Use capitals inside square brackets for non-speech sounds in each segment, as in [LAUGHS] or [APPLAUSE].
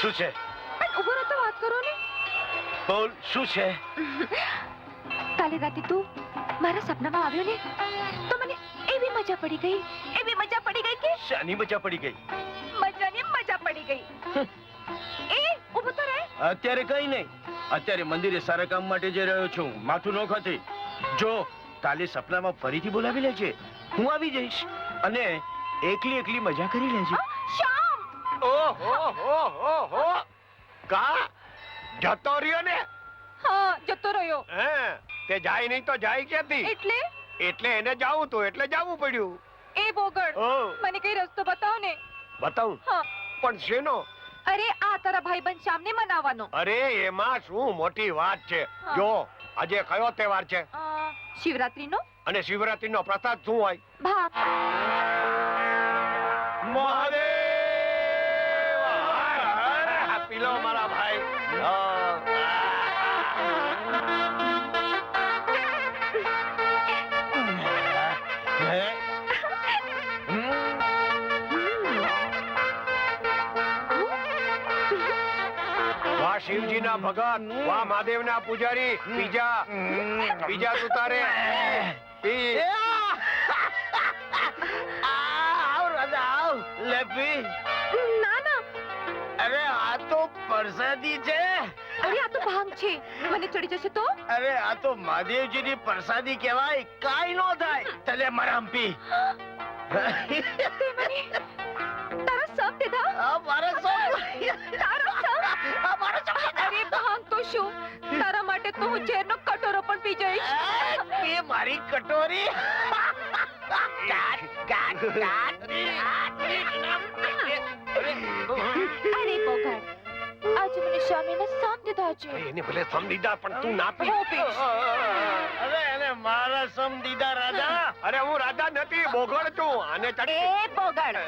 શું છે? ઊભો રહો તો વાત કરો ને. બોલ શું છે? કાલે રાતે તું મારા સપનામાં આવ્યો ને તો મને એવી મજા પડી ગઈ એવી મજા પડી ગઈ કે શાની મજા પડી ગઈ? મજાની મજા પડી ગઈ. એ ઊભો તો રહે. અત્યારે કઈ નહીં. અત્યારે મંદિરે સારા કામ માટે જઈ રહ્યો છું માથું નો ખાતી. જો કાલે સપનામાં ફરીથી બોલાવી લેજે. હું આવી જઈશ અને એકલી એકલી મજા કરી લેજે. શ્યામ! ઓહો કા? જતો રહ્યો ને? હા જતો રહ્યો. હે તે જાય નહીં તો જાય ક્યાંથી? એટલે? એટલે એને જાવું તો એટલે જાવું પડ્યું. એ બોગડ મને કઈ રસ્તો બતાવો ને? બતાવું? પણ શેનો? અરે આ તારા ભાઈબંધ શ્યામને મનાવવાનો. અરે એમાં શું મોટી વાત છે? જો આજે કયો તહેવાર છે? શિવરાત્રીનો? અને શિવરાત્રીનો પ્રસાદ શું હોય? મહાદેવ! આ પીલો મારા ભાઈ? વાહ, શિવજીના ભગત વાહ, મહાદેવના પૂજારી. બીજા. બીજા તું તારે. પી. [LAUGHS] આવ, રાજા, આવ. લે, પી. ના ના તો પરસાદી છે? અરે આ તો ભાંગ છે. મને ચડી જશે તો? અરે આ તો મહાદેવજીની પરસાદી કહેવાય. કાઈ નો થાય. તલે મરામ પી તારો સબ તારા આ મારો સબ તારો સબ આ મારો સબ અરે ભાંગ તો શું? તારા માટે તો હું ઝેરનો કટોરો પણ પી જઈશ. એ મારી કટોરી. કાટ, કાટ, કાટ. અરે બોગડ આજે મને શામીને સમ દીધા છે એને ભલે સમજીદાર પણ તું ના પી. હું અરે એને મારા સમ દીધા રાજા. અરે હું રાજા નથી બોગળ છું આને એ બોગળ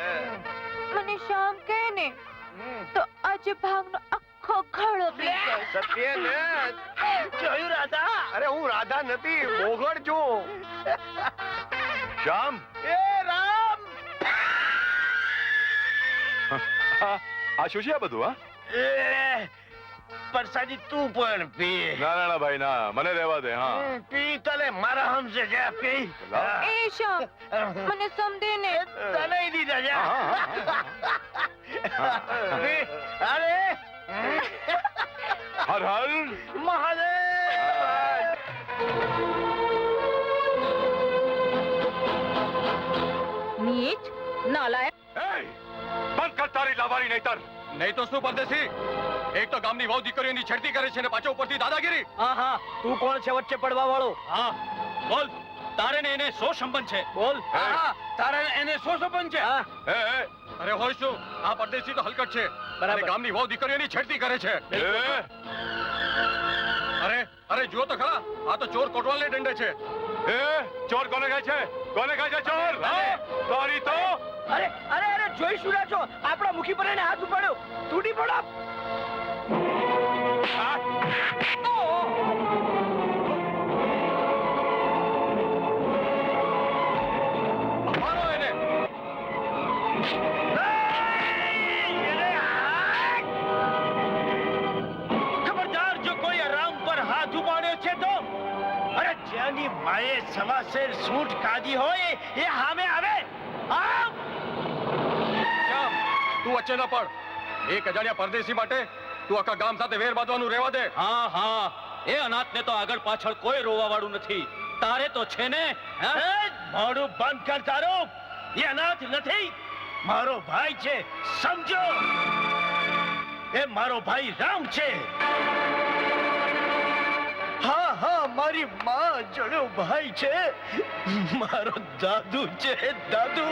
મને શામ કે ને તો આજે ભાગનો આખો ઘડો પી સત્ય ને. જોયું રાજા? અરે હું રાધા નથી બોગળ છું. શામ એ રામ. આ શું છે આ બધું હા? પ્રસાદી તું પણ પી. ના ના ના ભાઈ ના મને રહેવા દે હા. હમ, પી તલે મારા હમસે જા પી. એ શામ મને સમજે ને. તને દીધા જા. પી. અરે હર હર. મહાદેવ. નીચ નાલાયક. એય! બંધ કર તારી લાવારી નહીતર. નહીં તો શું પરદેશી? એક તો ગામની વહુ દીકરીઓની છેડતી કરે છે ને પાછો ઉપરથી દાદાગીરી. હા હા તું કોણ છે વચ્ચે પડવા વાળો હા બોલ. તારે ને એને શો સંબંધ છે? બોલ. હા, તારે એને શો સંબંધ છે? હા. એ, અરે હોય શું? આ પરદેશી તો હલકટ છે. બરાબર. ગામની વહુ દીકરીઓની છેડતી કરે છે! અરે અરે જુઓ તો ખરા. આ તો ચોર કોટવાલને દંડે છે. એ ચોર કોને કહે છે? કોને કહે છે ચોર? તારી તો અરે અરે અરે જોઈ શું રહ્યા છો? આપણા મુખી પર એને હાથ ઉપાડ્યો. તૂટી પડો મારો ખબરદાર જો કોઈ આરામ પર હાથ ઉપાડ્યો છે તો? અરે જ્યાંની માએ સવાસેર સૂટ કાઢી હોય એ સામે આવે. શ્યામ તું વચ્ચે ન પડ. એક અજાણ્યા પરદેશી માટે તું આખા ગામ સાથે વેર બાંધવાનું રહેવા દે. હા હા. એ અનાથને તો આગળ પાછળ કોઈ રોવા વાળું નથી. તારે તો છે ને મોઢું બંધ કર તારું. એ અનાથ નથી. મારો ભાઈ છે સમજો. એ મારો ભાઈ રામ છે. હા મારી માં જણો ભાઈ છે. મારો દાદુ છે દાદુ.